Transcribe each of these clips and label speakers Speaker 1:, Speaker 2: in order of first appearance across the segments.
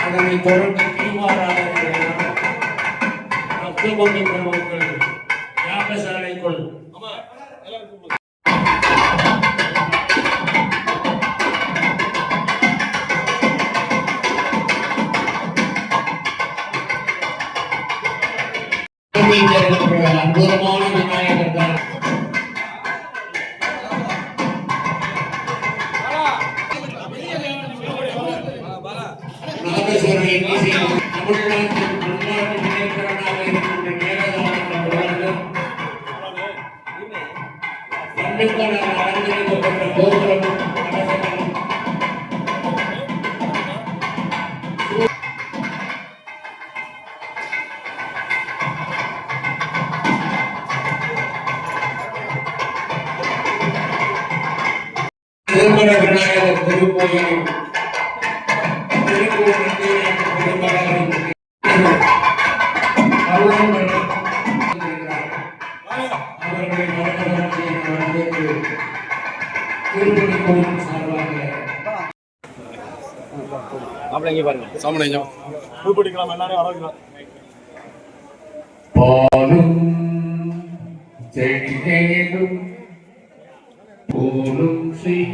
Speaker 1: அதனை தொடர்ந்து தீவாராதனை யாகசாலைக்குள் அற்புதமான விநாயகர் தான் అంబేద్కర్
Speaker 2: ఆరంభంలో గౌరవం பாருங்க.
Speaker 3: எல்லாரும் ஆரோக்கியம்
Speaker 1: பாலும் செடிதேனும் போலும் செய்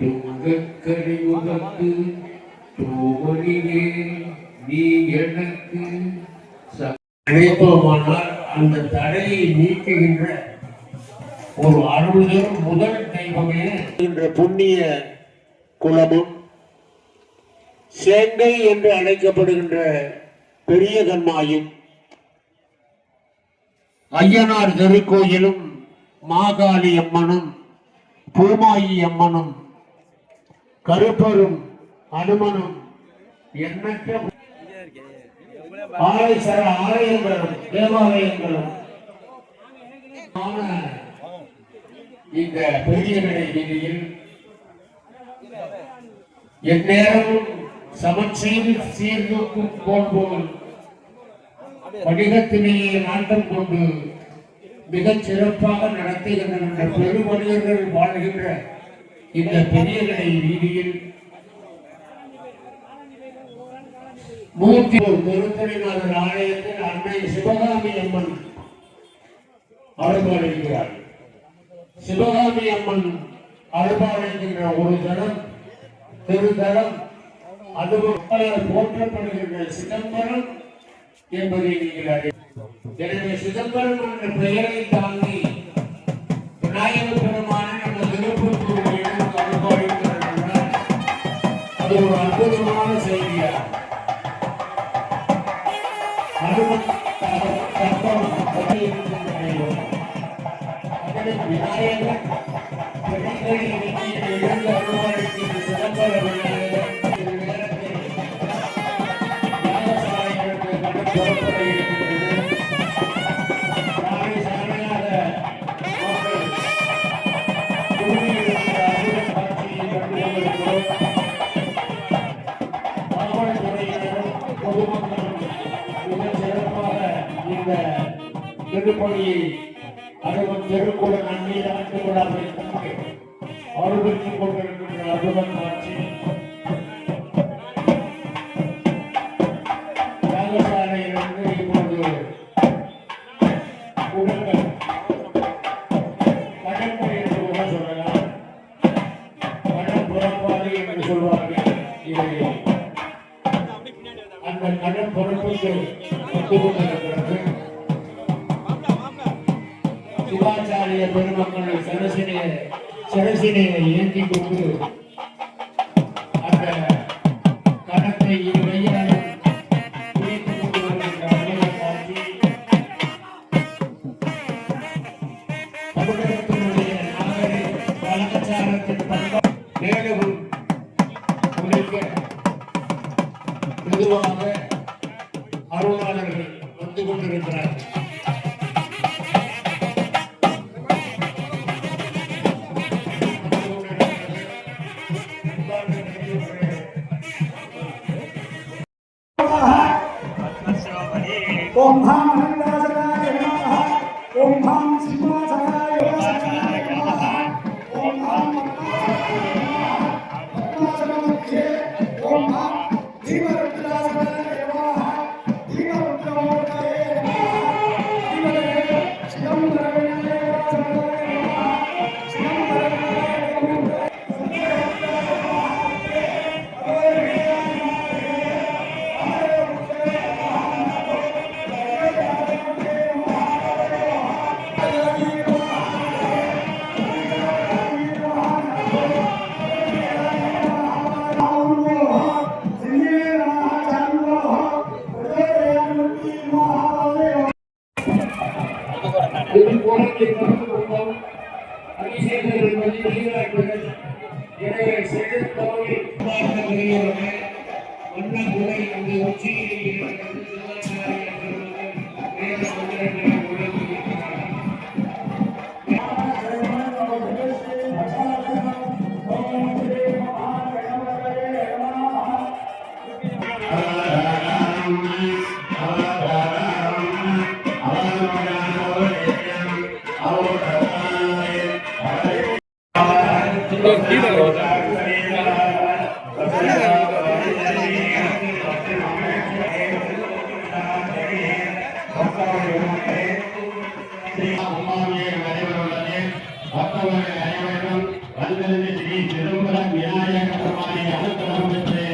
Speaker 1: துங்கக்கரை உகந்து தூமணியே நீ எனக்கு ச- நினைப்போமானால் அந்த தடையை நீக்குகின்ற ஒரு அருள்தரும் முதல் தெய்வமே. என்ற புண்ணிய குலமும் சேங்கை என்று அழைக்கப்படுகின்ற பெரிய கண்மாயும் ஐயனார் திருக்கோயிலும் மாகாளி அம்மனும் பூமாயி அம்மனும் கருப்பரும் அனுமனும் எண்ணற்ற ஆலயசர ஆலயங்களும் தேவாலயங்களும் இந்த பெரிய கடை வீதியில் எந்நேரமும் சமச்சீர் சீர்தூக்கும் போல் வணிகத்திலேயே நாட்டம் கொண்டு மிகச் சிறப்பாக நடத்துகின்ற பெருமனிதர்கள் வாழ்கின்ற இந்த பெரிய கடை வீதியில் மூர்த்தி திருத்தணிநாதர் ஆலயத்தில் அன்னை சிவகாமி அம்மன் அருள்பாடுகிறார் சிவகாமி அம்மன் அருள்பாடுகின்ற ஒரு தரம் திருதரம் அதுவும் போற்றப்படுகின்ற சிதம்பரம் என்பதை நீங்கள் அறிய எனவே சிதம்பரம் என்ற பெயரை தாண்டி விநாயக பெருமான நம்ம திருப்பூர் அருள்பாடுகிறார் அது ஒரு அற்புதமான செய்தியாகும். அனுமன் கற்பம் பதியிருக்கின்ற விநாயகர் திருப்பணியை அதுவும் திருக்குட நன்னீர் அமைத்துக் கொள்ளாமல் கண்டு அனுபவித்துக் கொண்டிருக்கின்ற அற்புத காட்சி யாகசாலையிலிருந்து இப்பொழுது குடங்கள் கடற்படை என்று கூட சொல்லலாம். கடன் என்று சொல்வார்கள் இதை. அந்த கடன் பொறுப்புக்கு ஒத்து கொண்டிருக்கிறது பெருமக்கள் சரசினை சரசினை இயக்கி கொண்டு அந்த கணத்தை தமிழகத்தினுடைய நாகரிக கலாச்சாரத்தின் மேலும் மெதுவாக அருளாளர்கள் வந்து கொண்டிருக்கிறார்கள். அனைவரும் வந்திருந்து ஸ்ரீ திருமலம் விநாயக பெருமானை அனுகிரகம் பெற்று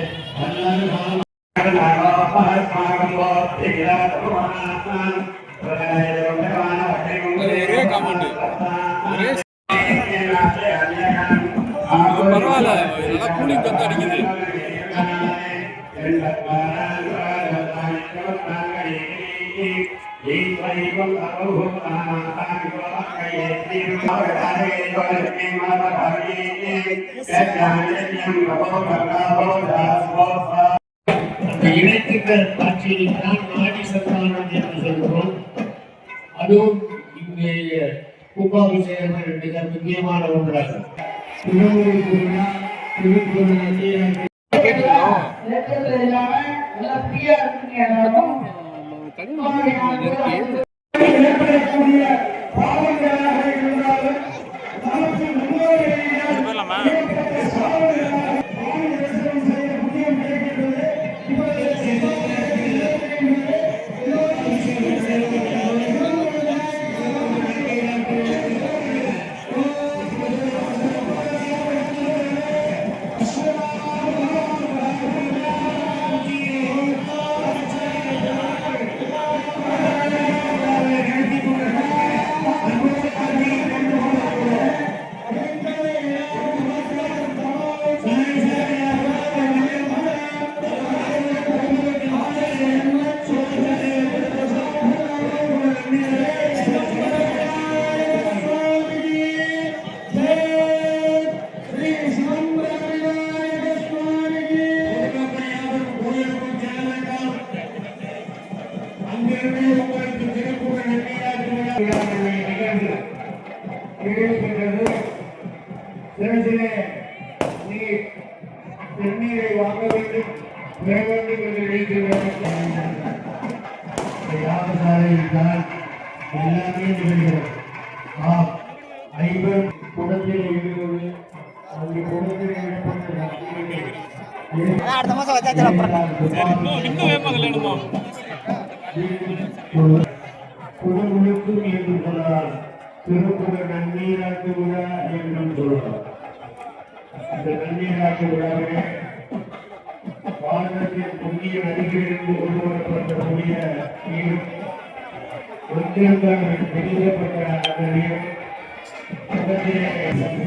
Speaker 1: இணைத்துக்கள் காட்சியை தான் நாடி சந்தானம் என்று சொல்கிறோம். அதுவும் இங்கே கும்பாபிஷேகம் மிக முக்கியமான ஒன்றாகும்.
Speaker 4: அடுத்த மாசம் வச்சாச்சு அப்புறம்.
Speaker 2: இன்னும் இன்னும் கல்யாணமா
Speaker 1: குடமுழுக்கும் என்று சொல்லலாம் திருப்புக நன்னீராட்டு விழா என்றும் விழாவிலே பாரதத்தின் புண்ணிய நதிகளிலிருந்து கொண்டு அந்த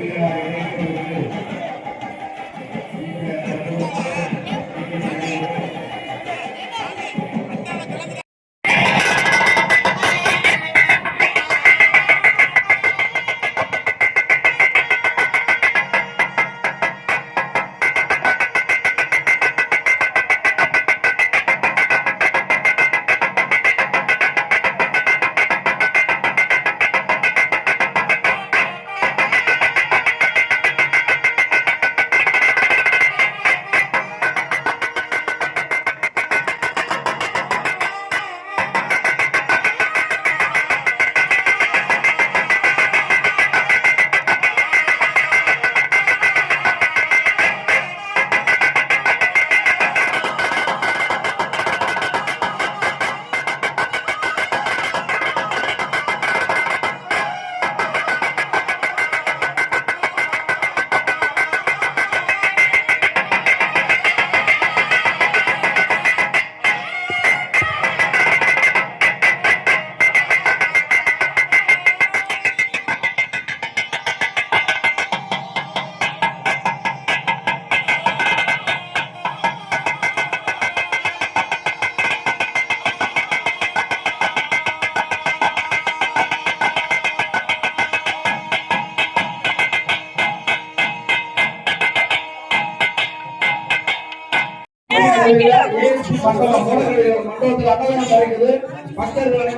Speaker 5: அன்னதானம் கிடைக்குது பக்தர்கள்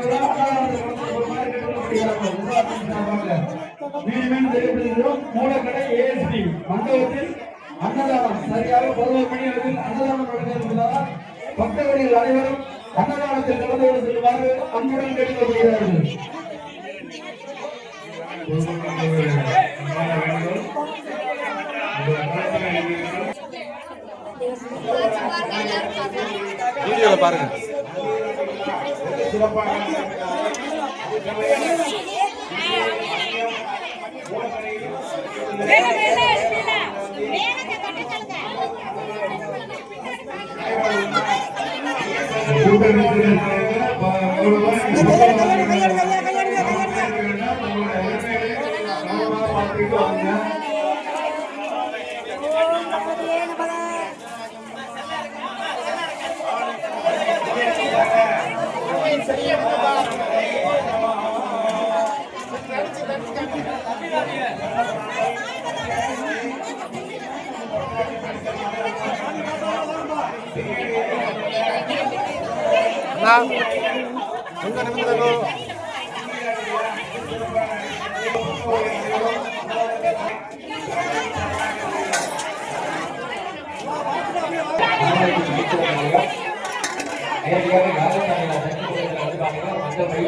Speaker 5: மீண்டும் மூலக்கடை ஏஎஸ்டி மண்டபத்தில் அன்னதானம். சரியாக பதினோரு மணி அளவில் அன்னதானம் நடக்க இருப்பதால் பக்தர்கள் அனைவரும் அன்னதானத்தில் கலந்து கொண்டு செல்லுமாறு அன்புடன் கேட்டுக்கொள்கிறார்கள்.
Speaker 2: வீடியோல பாருங்க
Speaker 6: Thank you. அண்ணா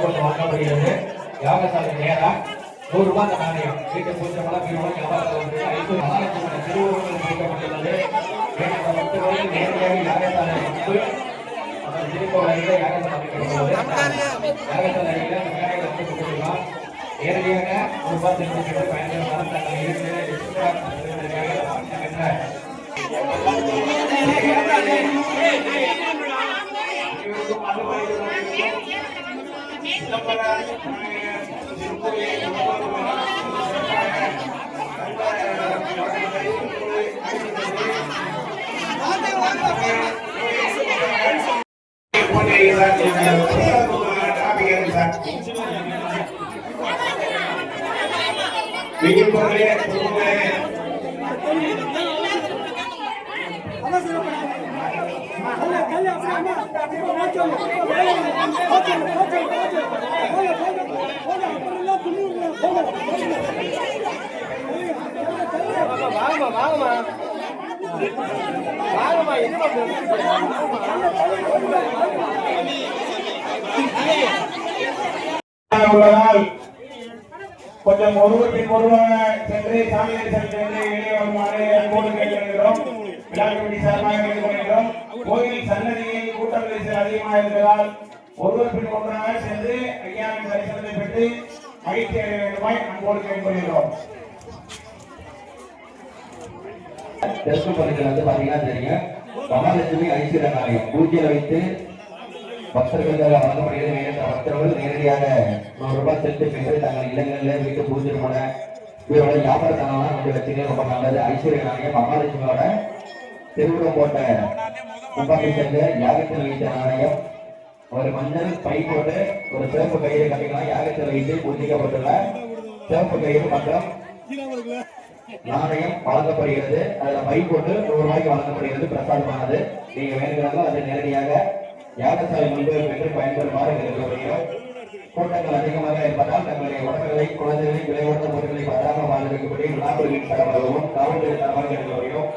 Speaker 6: கொண்டு வாங்கப்படுகிறது யாகசாலை நேரா நூறு ரூபாய் நாணயம் வீட்டை பூஜை நேரடியாக யாகசாலை வந்து அந்த திருக்கோவில் அருகே யாகசாலை அமைக்கப்பட்டுள்ளது ரூபாய் திருப்பி பயன்படுத்தாமல்
Speaker 5: உள்ளதால் கொஞ்சம் ஒருவர் சென்று சாமியை சென்று வெளியே வருமாறு அன்போடு விழா கமிட்டி சார்பாக கேட்டுக்கொள்கிறோம். கோயில் சன்னதியில் கூட்டம் நெரிசல் அதிகமாக இருந்ததால் ஒருவர் பின் ஒன்றாக சென்று ஐயாவின் தரிசனத்தை பெற்று மகிழ்ச்சி அடைய வேண்டுமாய் அன்போடு கேட்டுக்கொள்கிறோம்.
Speaker 6: தெற்கு பகுதியில் வந்து பார்த்தீங்கன்னா தெரியும் மகாலட்சுமி ஐஸ்வர்ய நாணயம் வைத்து பக்தர்களுக்காக வழங்கப்படுகிறது நேரத்தில் பக்தர்கள் நேரடியாக நூறு ரூபாய் செலுத்தி பெற்று தங்கள் இல்லங்களில் வீட்டு பூஜை பண்ண இவரோட வியாபாரத்தனம்லாம் கொஞ்சம் வச்சுக்க ரொம்ப நல்லது. ஐஸ்வர்ய நாணயம் மகாலட்சுமியோட திருவுருவம் போட்ட கும்பாபிஷேக யாகத்தில் வைத்த நாணயம். ஒரு மஞ்சள் பை போட்டு ஒரு சிறப்பு கயிறு கட்டிக்கலாம் யாகத்தில் வைத்து பூஜிக்கப்பட்டுள்ள சிறப்பு கயிறு மற்றும் நாணயம் வழங்கப்படுகிறது. அதுல பை போட்டு நூறு ரூபாய்க்கு வழங்கப்படுகிறது. பிரசாதமானது. நீங்க வேணுங்கிறாங்களோ அது நேரடியாக யாகசாலை முன்பு பெற்று பயன்பெறுமாறு கேட்டுக்கொள்கிறோம் கூட்டங்கள் அதிகமாக இருப்பதால் தங்களுடைய உடல்களை குழந்தைகளை விளையாட்டு பொருட்களை பத்திரமாக பாதுகாக்கப்படி விழாக்களின் தரமாகவும் காவல்துறை தரமாக கேட்டுக்கொள்கிறோம்